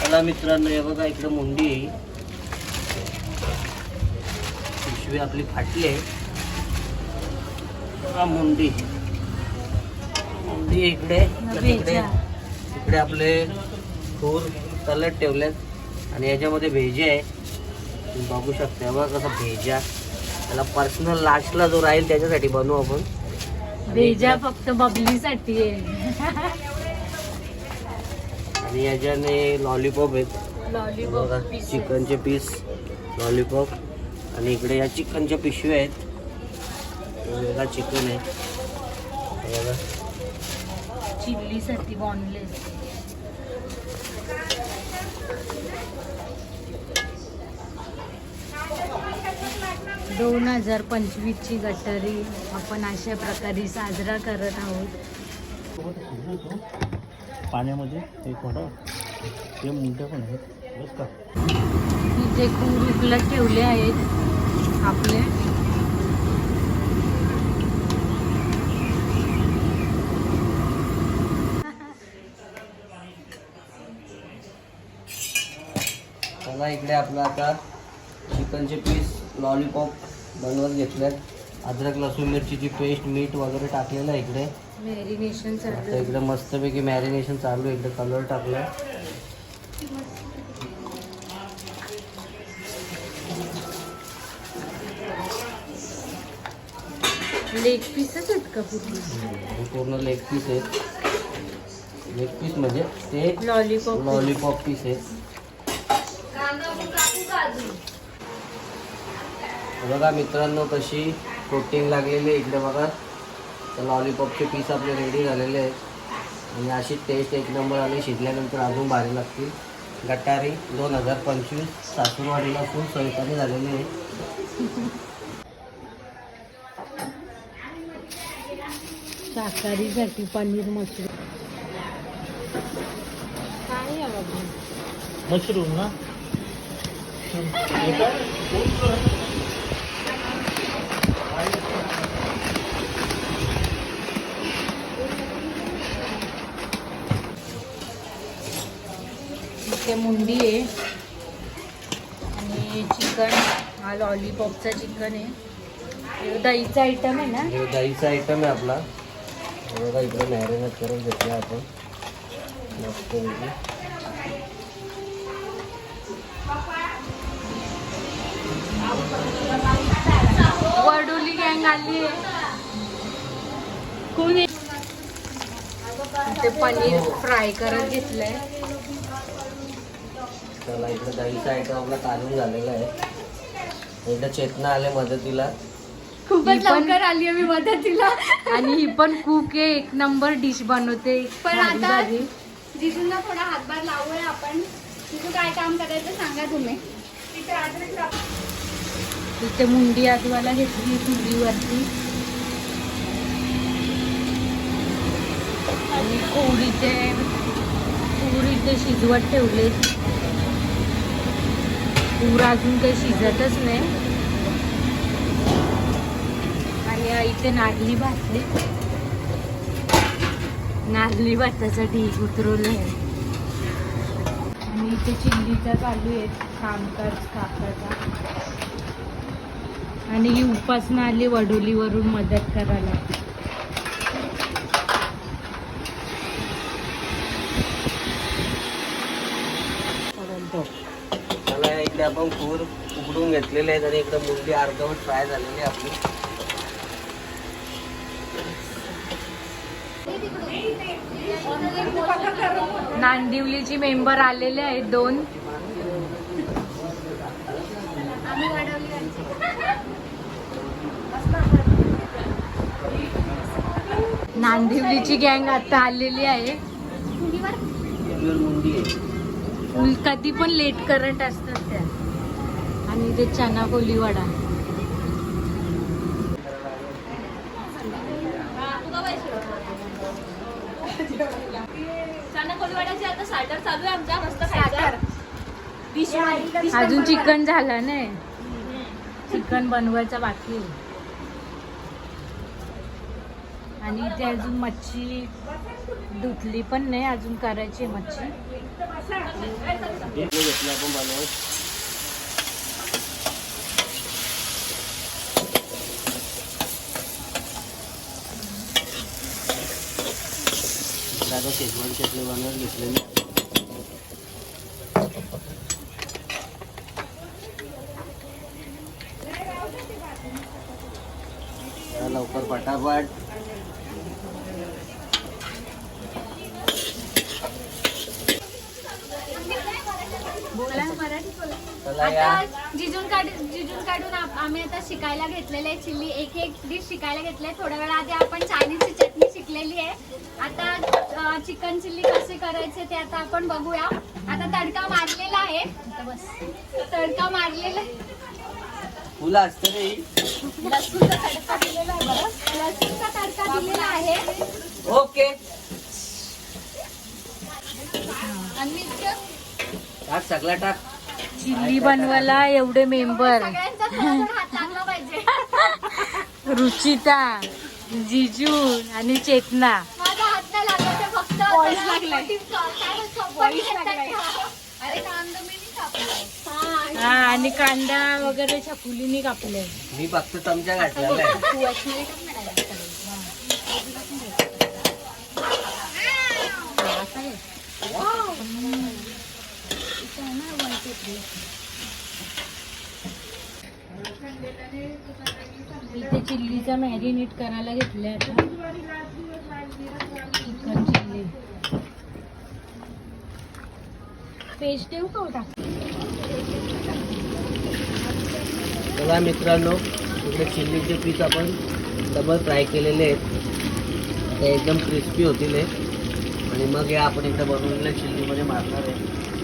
चला मित्रांनो हे बघा इकडे मुंडी आहे. पिशवी आपली फाटली आहे. मुंडी. मुंडी इकडे इकडे इकडे आपले तूर तलट ठेवलेत. आणि याच्यामध्ये भेजे आहे. तुम्ही बघू शकता बघा कसं भेजा. त्याला पर्सनल लास्टला जो राहील त्याच्यासाठी बनवू आपण. भेजा फक्त बबलीसाठी आहे. आणि याच्याने लॉलीपॉप आहेत. बघा लॉलीपॉप चिकनचे पीस लॉलीपॉप. आणि इकडे या चिकनच्या पिशव्या आहेत. वेगळा चिकन आहे. बघा. चिल्लीसाठी बॉनलेस दोन हजार पंचवीसची गटारी आपण अशा प्रकारे साजरा करत आहोत. पाण्यामध्ये ते थोडं ते मुंट्या पण आहेत. बस का? इथे खूप उकलत ठेवले आहेत आपले. इकडे आपलं आता चिकनचे पीस लॉलीपॉप बनवत घेतलेत अद्रक लसूण मिरचीची पेस्ट मीठ वगैरे टाकलेलं आहे इकडे. मॅरिनेशन आता इकडे मस्तपैकी मॅरिनेशन चालू आहे. इकडे कलर टाकलाय. लेग पीसच आहेत का पूर्ण? पूर्ण लेग पीस आहेत. लेग पीस म्हणजे ते लॉलीपॉप लॉलीपॉप पीस आहेत. बघा मित्रांनो कशी कोटिंग लागलेली आहे इकडे बघा. तर लॉलीपॉपचे पीस आपले रेडी झालेले आहेत. आणि अशी टेस्ट एक नंबर आली शिजल्यानंतर अजून भारी लागतील. गटारी दोन हजार पंचवीस सासूरवाडीला फुल सोयीपाणी झालेली आहे. शाकाहारीसाठी पनीर मशरूम. काय मशरूम ना? इथे मुंडी आहे. आणि चिकन हा लॉलीपॉपचा चिकन आहे. हे दहीचा आयटम आहे ना? हे दहीचा आयटम आहे आपला. हे बघा इकडे मॅरिनेट करून घेतला आपण. मस्तपैकी वडोली गँग आली कोण? इथे पनीर फ्राय करत घेतलंय. चला इकडे दहीचा आयटम आपला काढून झालेला आहे. एकदा चेतना आले मदतीला. खूपच लवकर आली मी मदतीला. आणि ही पण कुक आहे एक नंबर डिश बनवते. पण आता-. जिजूंना थोडा हातभार लावूया आपण. जिजू काय काम करायचं सांगा तुम्ही. तिथे मुंडी आजूबाला घेतली चुलीवरती. आणि कोळीचे पूर इथे शिजवत ठेवले पूर अजून काही शिजतच नाही. आणि इथे नारली भातली. नारली भाताचा ढीग उतरवलं आहे आणि इथे चिल्लीचा चालू आहे कामकाज काकाचा. आणि ही उपासना आली वडोलीवरून मदत करायला चला इकडे आपण पूर उकडून घेतलेले आहेत आणि इकडे मुंडी अर्धवट फ्राय झालेली आहे आपली. नांदिवलीची मेंबर आलेले आहेत दोन. आम्ही वाढवली नांदिवलीची गँग आता आलेली आहे. मुंडी आहे. कधी पण लेट करंट असतात त्या. आणि ते चना कोलीवाडा अजून चिकन झालं ना. चिकन बनवायचा बाकी. आणि ते अजून मच्छी. धुतली पण नाही अजून करायची आहे मच्छी. घेतलं आपण बनवत इकडे शेजवान चटणी बनवत घेतलेली लवकर पटापट बोला मराठी बोला चला या आता जिजून काढून जिजून काढून आप- आम्ही आता शिकायला घेतलेले आहे चिल्ली एक एक डिश शिकायला घेतले. थोड्या वेळा आधी आपण चायनीजची चटणी शिकलेली आहे. आता चिकन चिल्ली कसे करायचे ते आता आपण बघूया. आता तडका मारलेला आहे. बस. तडका मारलेला आहे. फुलं असतं रे. लसूणचा तडका दिलेला आहे बरं. लसूणचा तडका दिलेला आहे. ओके. आणि टाक सगळा टाक. चिल्ली बनवायला एवढे मेंबर सगळ्यांचा थोडा हात लागला पाहिजे रुचिता जिजू आणि चेतना माझा हात नाही लागला ते फक्त Voice लागलाय. काय म्हणतो, Voice पण लागलाय. येतात. अरे कांदा मी नाही कापला. हा आणि कांदा वगैरे छकुलीने कापले मी फक्त चमचा घातलेला आहे तू actually टाक ना direct सगळं. इथे चिल्लीचा मॅरिनेट करायला घेतलाय आता. Chicken chilli. पेस्ट देऊ का होता बघा चला मित्रांनो इकडे चिल्लीचे पीस आपण डबल फ्राय केलेले आहेत. ते एकदम क्रिस्पी होतील आणि मग या आपण इथं बनवलेल्या चिल्लीमध्ये मारणार आहे.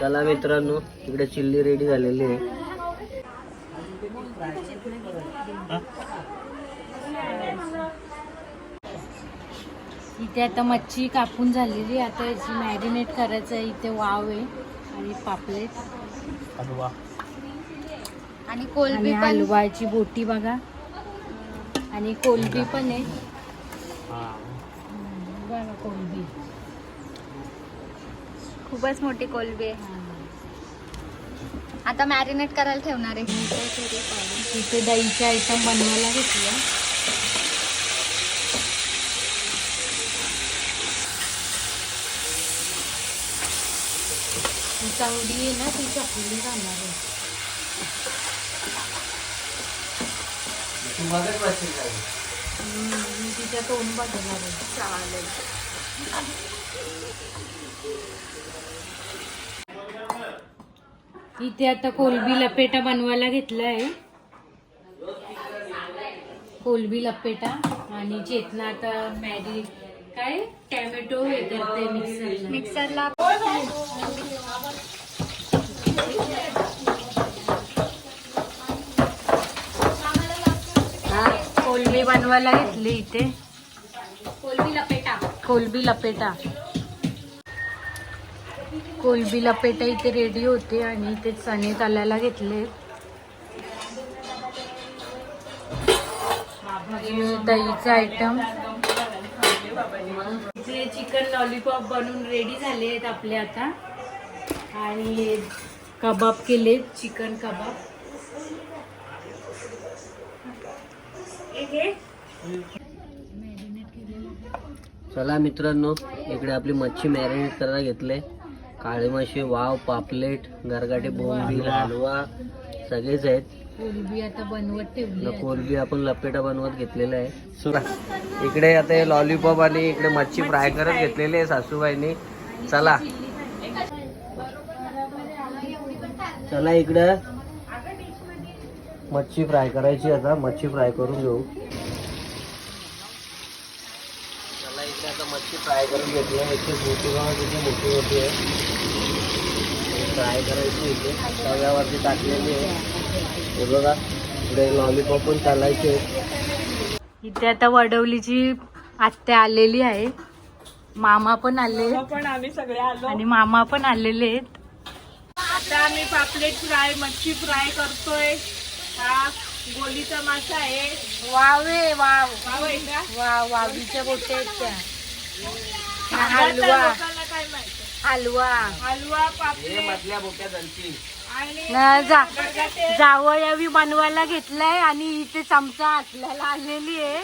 चला मित्रांनो इकडे चिल्ली रेडी झालेली आहे. इथे आता मच्छी कापून झालेली आहे. आता याची मॅरिनेट करायचं आहे. इथे वाव आहे आणि पापलेट. आणि आणि कोलबी हलवाची बोटी बघा. आणि कोलबी पण आहे. बघा कोलबी. खूपच मोठी कोलबी आहे. आता मॅरिनेट करायला ठेवणार आहे. तिथे दहीचे आयटम बनवायला घेतलं चांगली आहे ना ती चकली घालणार आहे. तिच्या तोंड बदलणार आहे. इथे आता कोलबी लपेटा बनवायला घेतला आहे कोलबी लपेटा आणि चेतना आता मॅरी काय? टॅमॅटो हे करते मिक्सरला. मिक्सरला. कोलबी बनवायला घेतली इथे. कोलबी लपेटा. कोलबी लपेटा. कोलबी लपेटा इथे रेडी होते आणि इथे चणे तलायला घेतले. दहीचा आयटम इथे चिकन लॉलीपॉप बनवून रेडी झाले आहेत आपले आता. आणि कबाब केले चिकन कबाब. चला मित्रांनो इकडे आपली मच्छी मॅरिनेट करायला घेतले. काळे मासे वाव पापलेट गरगाटे बोंबील हलवा सगळेच आहेत. कोलबी आता बनवत ठेवली न आहे. कोलबी आपण लपेटा बनवत घेतलेला आहे. सुरा. इकडे आता हे लॉलीपॉप आणि इकडे मच्छी फ्राय करत घेतलेली आहे सासूबाईंनी. चला. चला इकडं. मच्छी फ्राय करायची आता. मच्छी फ्राय करून घेऊ चला इकडे आता मच्छी फ्राय करून घेतली आहे. इथे मोठी बघा किती मोठी मोठी आहे. फ्राय करायची इथे. तव्यावरती टाकलेली आहे. हे बघा इकडे लॉलीपॉप पण चालायचे. इथे आता वडवलीची आत्या आलेली आहे. मामा पण आले. पण आम्ही सगळे आलो. आणि मामा पण आलेले आहेत. आता आम्ही पापलेट फ्राय मच्छी फ्राय करतोय. हा गोलीचा मासा आहे. Huawei wow. वाव आहे का? वा वावीच्या गोटे आहेत त्या. हलवा. हलवा. हलवा हे मधल्या न जा. जावयावी बनवायला घेतलाय आणि इथे चमचा असल्याला आलेली आहे.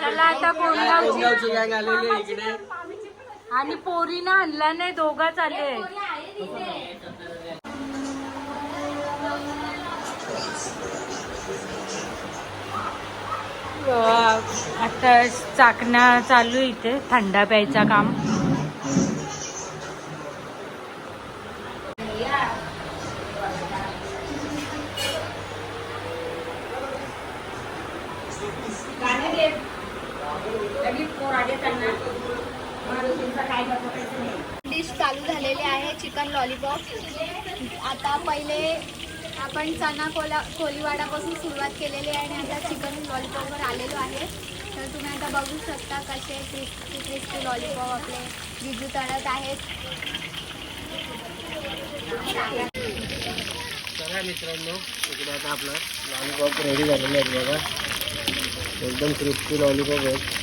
चला आता कोणगावची कोणगावची गँग आलेली आहे इकडे. आणि पोरीनं आणला नाही दोघाच आले आता चाकणं चालू आहे इथे थंडा प्यायचा काम. डिश चालू झालेली आहे चिकन लॉलीपॉप आता पहिले आपण चना कोला कोलीवाडापासून सुरुवात केलेली आहे आणि आता चिकन लॉलीपॉपवर आलेलो आहे. तर तुम्ही आता बघू शकता कसे क्रिस्पी क्रिस्पी लॉलीपॉप आपले जिजू तळत आहेत. चला मित्रांनो इकडे आता आपला लॉलीपॉप रेडी झालेले आहेत बघा. एकदम क्रिस्पी लॉलीपॉप आहेत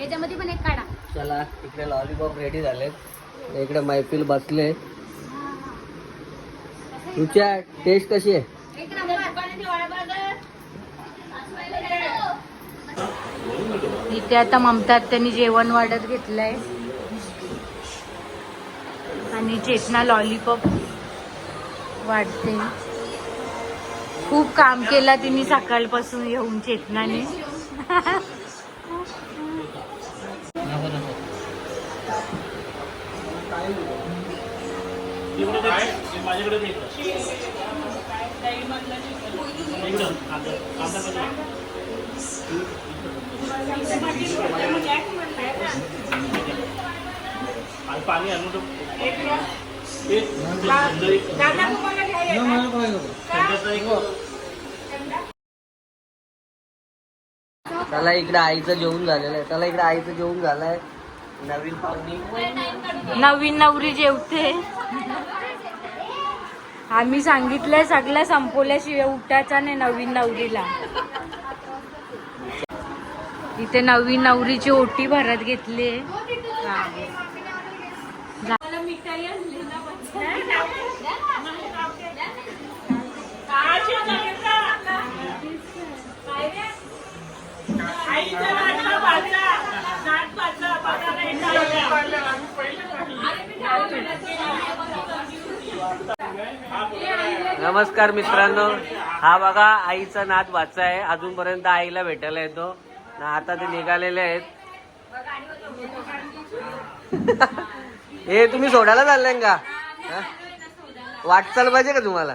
याच्यामध्ये पण एक काढा चला इकडे लॉलीपॉप रेडी झालेत. इकडे मैफिल बसले. तुझ्या टेस्ट कशी आहे? इथे आता ममता त्यांनी जेवण वाढत घेतलंय. आणि चेतना लॉलीपॉप वाढते. खूप काम केलं तिने सकाळपासून येऊन चेतनाने. चला इकडे आईचं जेवण झालेलं आहे. चला इकडे आईचं जेवण झालंय. नवीन पाहुणी. नवीन नवरी जेवते. आम्ही सांगितलंय सगळं संपवल्याशिवाय उठायचा नाही नवीन नवरीला. इथे नवीन नवरीची ओटी भरत घेतली आईचा नाटका भाजा नाट भाजा बघायला येतात. नमस्कार मित्रांनो. हा बघा आईचा नाद वाचा आहे. अजूनपर्यंत आईला भेटायला येतो. ना आता ते निघालेले आहेत. हे तुम्ही सोडायला चाललंय का? वाटचाल पाहिजे का तुम्हाला?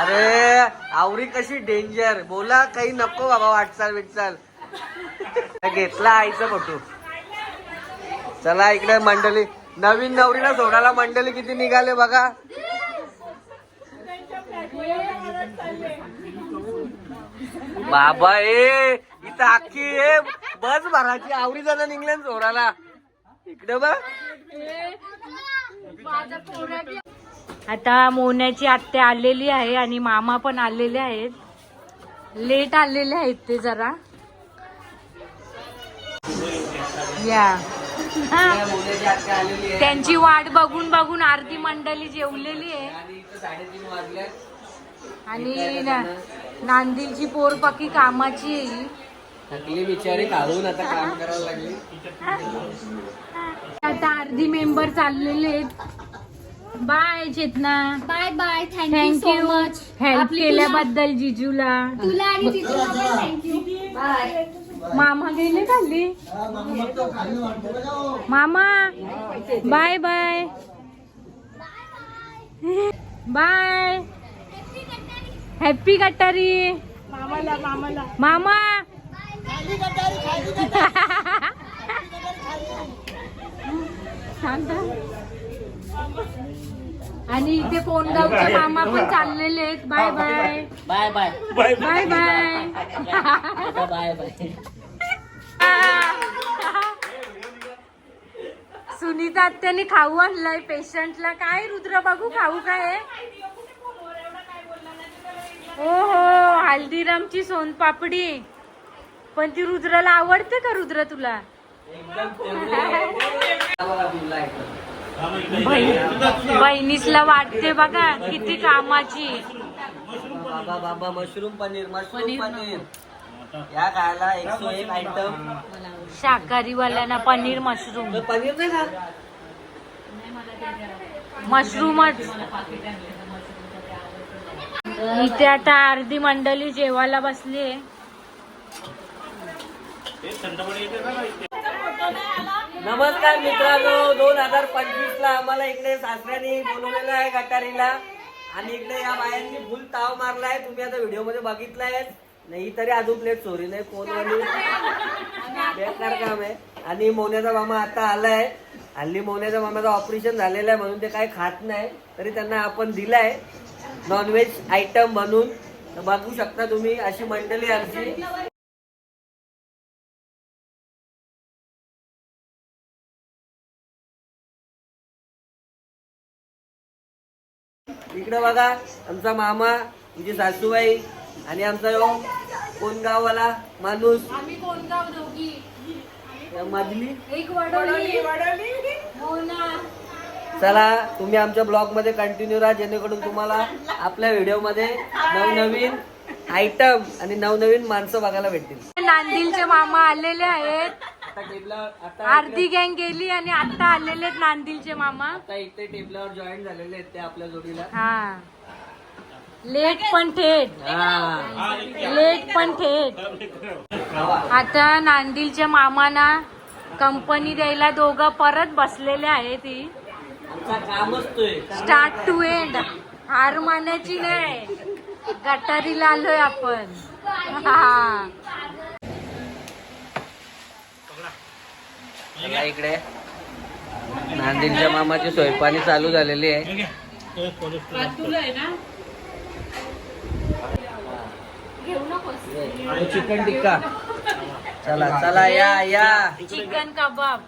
अरे आवरी कशी डेंजर बोला काही नको बाबा वाटचाल बिटचाल घेतला आईचा फोटो चला इकडे मंडळी नवीन नवरीला सोडायला मंडळी किती निघाले बघा. बाबा ए इथं अख्खी ए बस भराची आवरी जण निघले ना सोडायला इकडे बघ. आता मोन्याची आत्या आलेली आहे आणि मामा पण आलेले आहेत. लेट आलेले आहेत ते जरा. या. yeah. त्यांची वाट बघून बघून अर्धी मंडळी जेवलेली आहे. आणि नांदीलची पोर पक्की कामाची बिचारी खाऊन आता काम करायला लागली. आता अर्धी मेंबर चाललेले आहेत. Bye Chetana. Bye bye. Thank you much help केल्याबद्दल जिजूला. तुला आणि जिजूला थँक्यू मामा गेले खाली? मामा बाय बाय बाय हॅपी गटारी मामा शांत आणि इथे पोनगावचे मामा पण चाललेले आहेत. Bye bye bye. Bye bye. Bye bye. Bye Sunita आत्याने खाऊ आणलाय पेशंटला. काय रुद्र बघू खाऊ काय हो हो हल्दीरामची सोनपापडी. पण ती रुद्राला आवडते का रुद्र तुला? बहिणीसला वाटते बघा किती कामाची. बाबा बाबा मशरूम पनीर मशरूम पनीर. या खायला एकशे एक आयटम शाकाहारी वाल्यांना पनीर मशरूम. पनीर नाही मशरूमच. इथे आता अर्धी मंडळी जेवायला बसली नमस्कार मित्रांनो दोन हजार पंचवीस ला आम्हाला इकडे सासऱ्याने बोलवलेलं आहे गटारीला. आणि इकडे या बायांनी फुल ताव मारलाय तुम्ही आता व्हिडिओमध्ये बघितलाय. नाही तरी अजून प्लेट चोरी नाही फोनवाली बेकार काम आहे. आणि मोन्याचा मामा आता आलाय. हल्ली मोन्याचा मामाचं ऑपरेशन झालेलं आहे म्हणून ते काय खात नाही. तरी त्यांना आपण दिलाय. नॉनव्हेज आयटम म्हणून बघू शकता तुम्ही अशी मंडळी आमची. इकडे बघा आमचा मामा तुझी सासूबाई आणि आमचा यो कोण गाववाला माणूस. आम्ही कोणगाव दोघी. या मधली एक वडोली हो ना चला तुम्ही आमच्या ब्लॉगमध्ये कंटिन्यू राहा जेणेकरून तुम्हाला आपल्या व्हिडिओमध्ये नवनवीन आयटम आणि नवनवीन माणसं बघायला भेटतील. नांदिलचे मामा आलेले आहेत. आता टेबलावर आता अर्धी गँग गेली आणि आता आलेले आहेत नांदिलचे मामा. आता इथे टेबलावर जॉईन झालेले आहेत ते आपल्या जोडीला. हा. लेट पण थेट. हा. लेट पण थेट. आता नांदिलच्या मामाना कंपनी द्यायला दोघं परत बसलेले आहे ती आमचा कामच तोय स्टार्ट टू एंड हार मानायची नाही. गटारीला आलोय आपण. हा. चला इकडे. नांदिलच्या मामाची सोयपाणी चालू झालेली आहे. चिकन टिक्का. चला चला या या. Chicken kebab.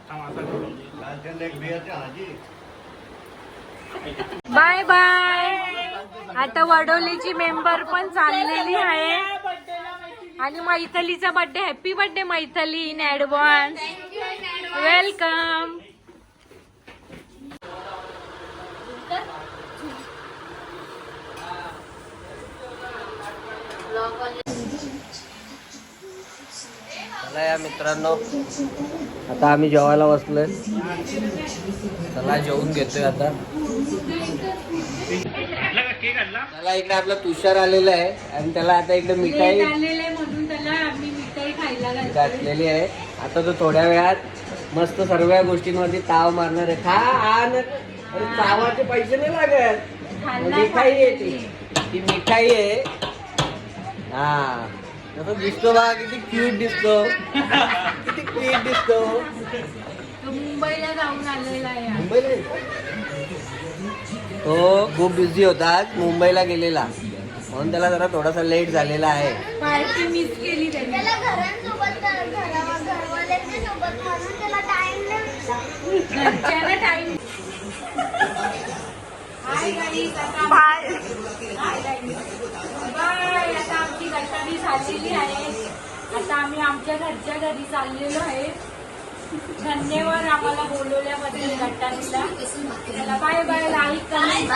Bye bye. आता वडोलीची मेंबर पण चाललेली आहे. आणि मैथलीचा birthday happy birthday Maithili in advance welcome चला या मित्रांनो. आता आम्ही जेवायला बसलोय. चला जेवून घेतोय आता. चला इकडे आपला तुषार आलेला आहे आणि त्याला आता इकडे मिठाई त्याला घातलेली आहे. आता तो थोड्या वेळात मस्त सर्व गोष्टींवरती ताव मारणार आहे. खा आण. तावाचे पैसे नाही लागत. मिठाई आहे ती. ती मिठाई आहे. हा. तसं दिसतो बा किती क्यूट दिसतो. किती क्यूट दिसतो. तो मुंबईला जाऊन आलेला आहे. मुंबईला? तो खूप बिझी होता मुंबईला गेलेला. म्हणून त्याला जरा थोडासा लेट झालेला आहे. पार्टी मिस केली त्यांनी त्याला घरांसोबत घरा घरवाल्यांच्या सोबत म्हणून त्याला टाइम नाही भेटला घरच्यांना टाइम बाय बाय आता आमची गटारी झालेली आहे. आता आम्ही आमच्या घरच्या घरी चाललेलो आहे. धन्यवाद आम्हाला बोलवल्याबद्दल गटारीला. Bye bye like comment